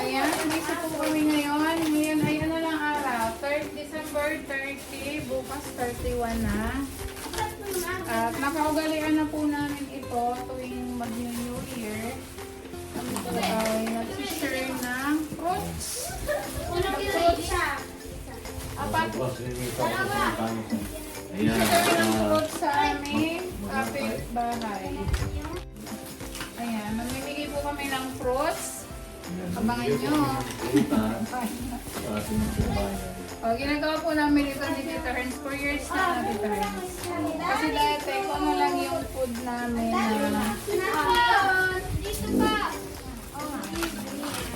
Ayan, dito po kami ngayon. Ngayon ay ano lang araw? 3rd December 30, bukas 31 na. At nakaugalian na po namin ito tuwing mag-New Year. Kami po ay nag-share ng fruits. Apat Ayan. Share ng fruits sa aming kapit-bahay. Ayan, mamimigay po kami ng fruits. Abangan nyo. Ating. O, ginagawa po namin ito ni Tita Ernst for years na na Tita Ernst. Kasi dati, kung ano lang yung food namin na...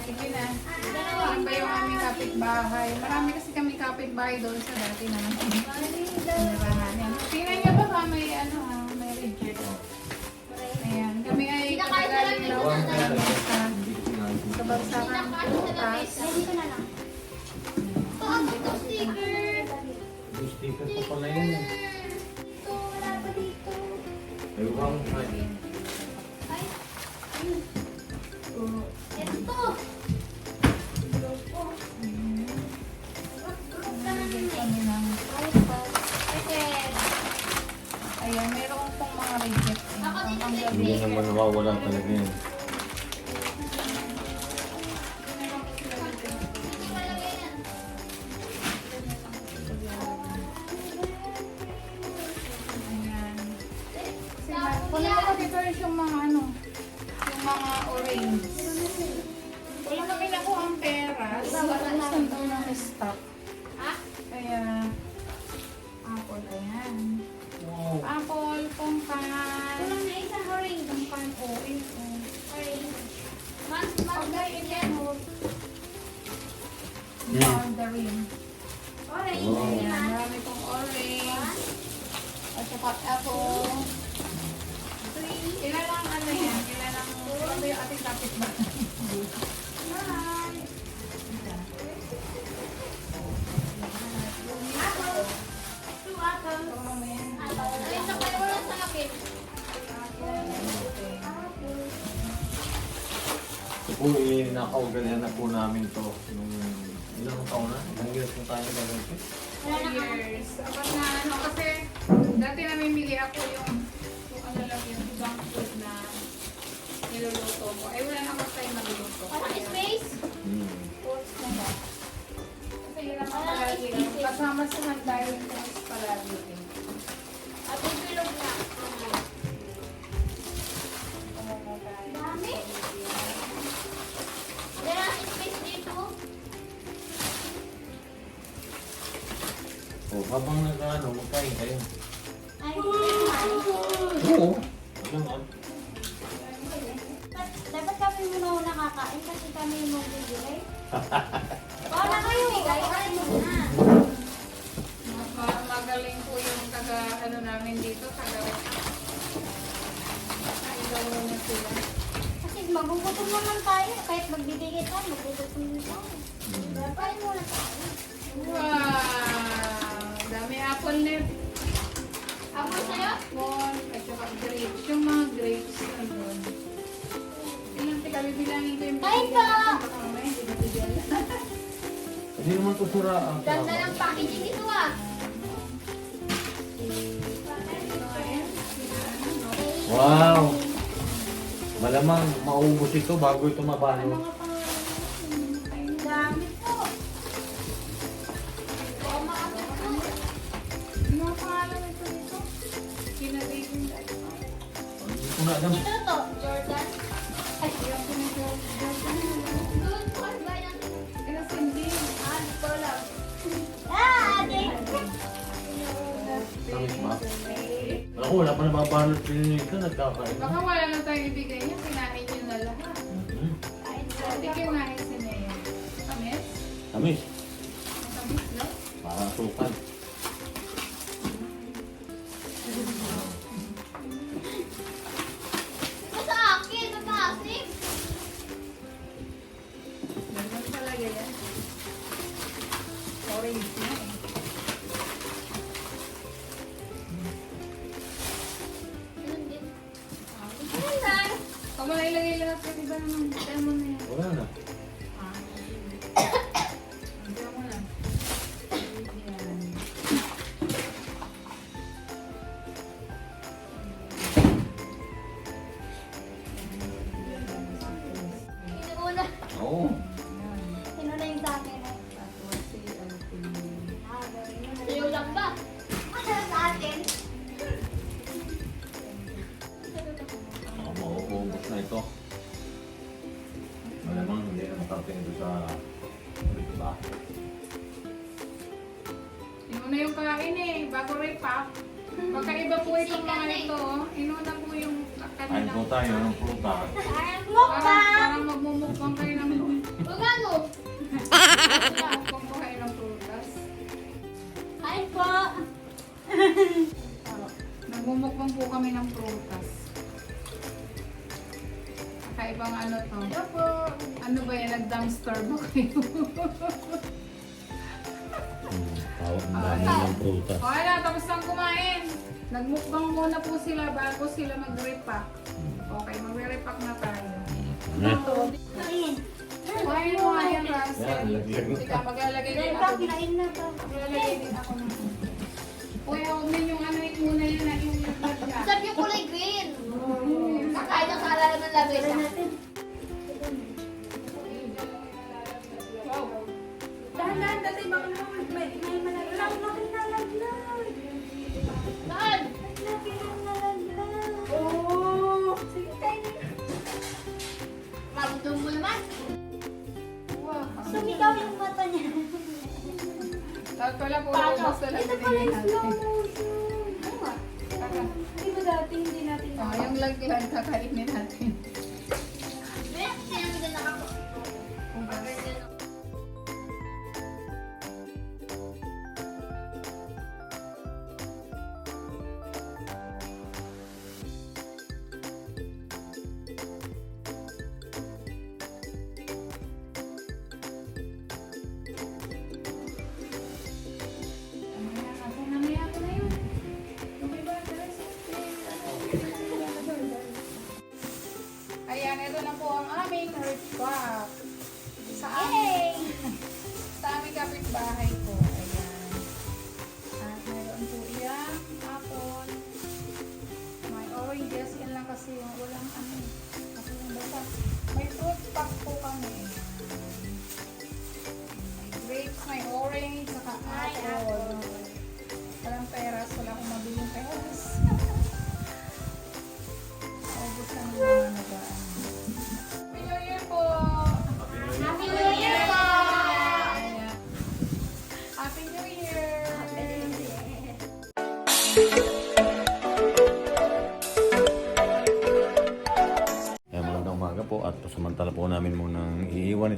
Sige na. Yan ba yung aming kapitbahay? Marami kasi kami kapitbahay doon sa dati na narahanin. Tingnan niyo ba may ano ha, reject. Ayan, kami ay katagaling daw sa sa bagsakan butas. Sticker pa pala yun. eh. Ewan ko nga. Bigyan Hindi naman nawawala talaga yan. Wala ko difference yung mga ano, yung mga orange. Wala kami nakuha ang pera. Saan daw ng stock. Kaya, apple, ayan. Wow. Apple. Pongkan, Mandarin. Ayan, marami pong orange. At saka apple. Kilalang ano yan? Kilalang, ano yung ating kapit ba? Ito po, eh, nakaugalian na po namin to. Nung ilang taon na? Ilang years na tayo nag-agit? years. Apat na ano, kasi dati namimili ako yung, yung ano lang yung ibang food na niluluto ko. Ay, wala na ako tayo magluluto. Hmm. Fruits na ba? Kasi yun ang palagi. Kasama sa handa yung fruits palagi. eh. Ano na tayo? O, habang nag-ano, magkain kayo. Oo. Alam mo, Dapat kami muna una kakain kasi kami yung magbibigay. Wala kayo, kain muna. Ma- magaling po yung taga ano namin dito, taga Kailan na sila. Kasi magugutom naman tayo. Kahit magbibigay tayo, magugutom din tayo. Kain muna tayo. Wow! Dami apple nip. Ako sa'yo? Apple, at saka grapes. Yung mga grapes na doon. Ilang tika, bibilangin ko yung. Baka mamaya, hindi naman to sura ang Ganda ng packaging ito ah. Ano? Wow! Malamang maubos ito bago ito Ano mabalo. nga pangalan? Alam. Ito to, Jordan. Ay, ano? Ina, Cindy. Ah. Ah? Ako, wala pa nababalot din nito. Nagkakain. Baka wala na tayong ibigay niya, kinain niyo na lahat. Hmm. So, hindi kinain si Nea. Kamis? Tamis. Kamis lang? Para sukan. Yung iba naman. Kaya mo. Wala na. Repack. Magkaiba po itong mga ito. oh. Inuna po yung Kain po tayo ng prutas. Parang Parang, mukbang! parang magmumukbang kayo ng! Magmumukbang po kayo ng prutas. Hi po! Nagmumukbang po kami ng prutas. Kakaibang ano to. Ano ba yan? Nag-dumpster ba kayo? prutas. o ala, tapos lang kumain. Nagmukbang muna po sila bago sila mag-repack. Okay, magre-repack na tayo. Kain! Kuhain mo nga yan, Russell. Sige, maglalagay din ako. ba, kinain na to. Maglalagay din ako ng... Uy, huwag mo yung ano yung muna ah, yung naglatla. Sarap yung kulay green! Kakain ng sarala ng lamesa. Wow. Pala po, na lang Ito pala yung slow motion. Ano ba? Tara. Di ba dati hindi natin Oh, yung laglag kakainin natin.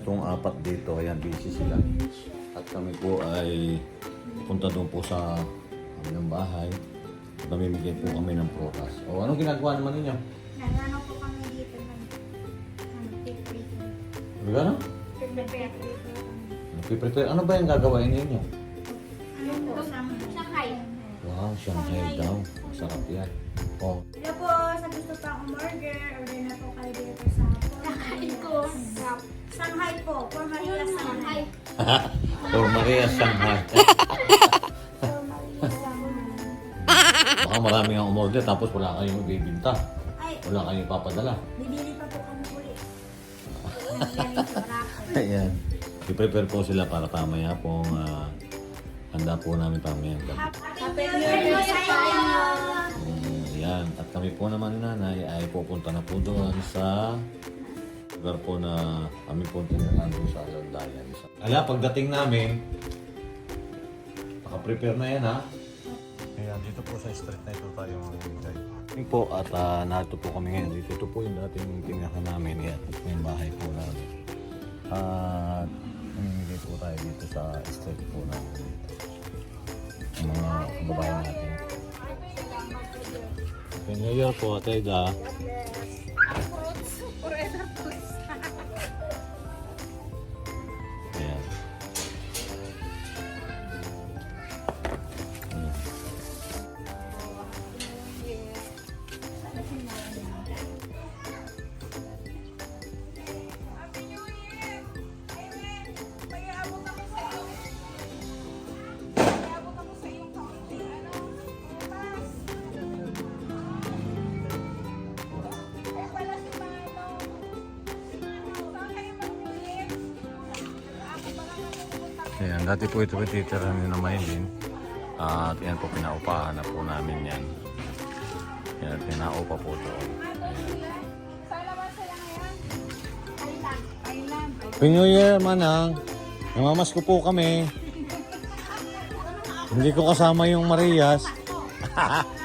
Itong apat dito. Ayan, busy sila. At kami po ay punta doon po sa kanilang bahay. Namimigay po kami ng prutas. O anong ginagawa naman ninyo? Nagano po kami dito ng ano, piprito. Ano gano? Piprito. Nagpiprepare. Ano ba yung gagawin ninyo? Ano po? Shanghai. Wow, Shanghai daw. Masarap yan. Oh, Hello po, sa gusto pang umorder, order Shanghai po, for Maria Shanghai. for Maria Shanghai. Baka marami ang umorder tapos wala kayong ibibinta. Ay, Wala kayong ipapadala. bibili pa po kami ulit. Ayan. I-prepare po sila para pamaya pong ah, handa po namin pamaya. Happy New Year sa inyo! Um, yan. At kami po naman ni nanay ay pupunta na po doon sa lugar po na kami po tinirahan doon sa Landayan. Ala, pagdating namin, naka-prepare na yan ha. Ayan, dito po sa street na ito tayo mamimigay. Po, at uh, narito po kami ngayon. Dito ito po yung dating tinahan namin. Yan, ito po yung bahay po namin. At mamimigay po tayo dito sa street po namin. Ang mga kababayan natin. Happy New Year po, Tega. Dati po ito titira ni na Maylin. At yan po, pinaupahan na po namin yan. Yan, pinaupa po ito. Happy New Year, manang. Namamas ko po kami. Hindi ko kasama yung Marias.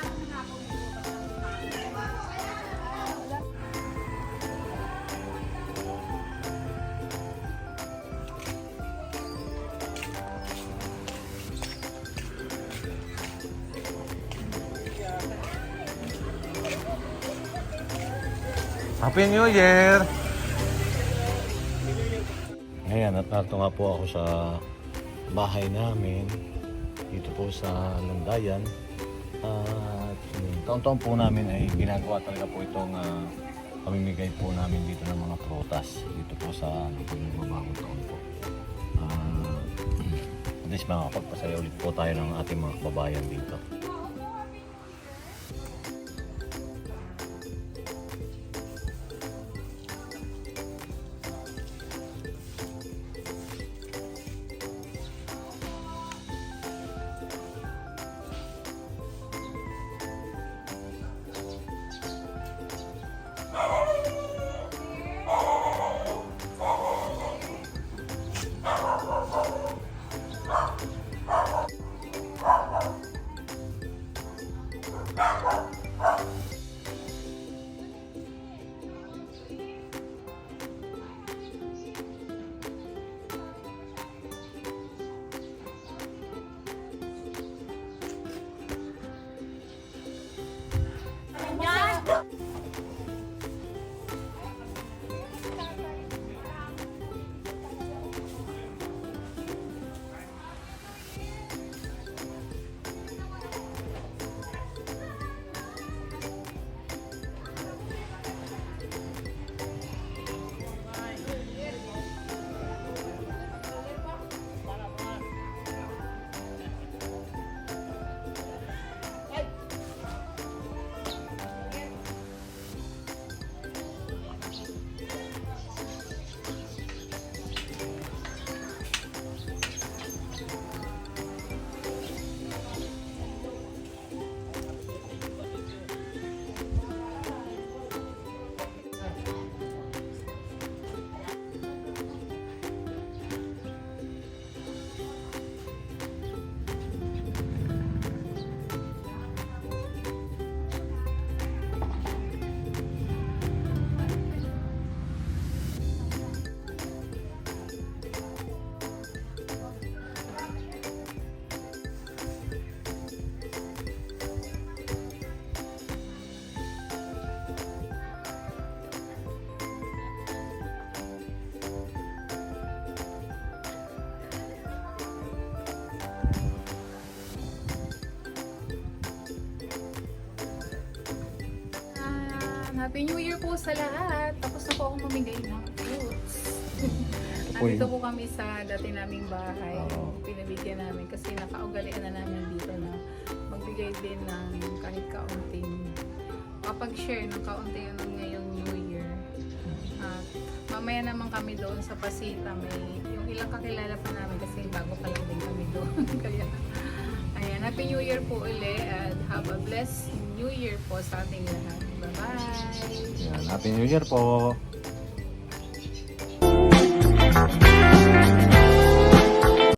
Happy New Year! Ngayon, at narito nga po ako sa bahay namin. Dito po sa Landayan. At uh, taon-taon po namin ay ginagawa talaga po itong ah, pamimigay po namin dito ng mga prutas. Dito po sa dito ng babagong taon po. Ah, at least makakapagpasaya ulit po tayo ng ating mga kababayan dito. Happy New Year po sa lahat. Tapos na po ako mamigay ng fruits. yun. po kami sa dati naming bahay. Oo. Pinabigyan namin kasi nakaugalian na namin dito na magbigay din ng kahit kaunting kapag-share ng kaunti yun ng ngayong New Year. At mamaya naman kami doon sa Pasita. May yung ilang kakilala pa namin kasi bago pa lang din kami doon. Kaya Ayan, Happy New Year po uli at have a blessed New Year po sa ating lahat. Bye-bye! Yan, Happy New Year po!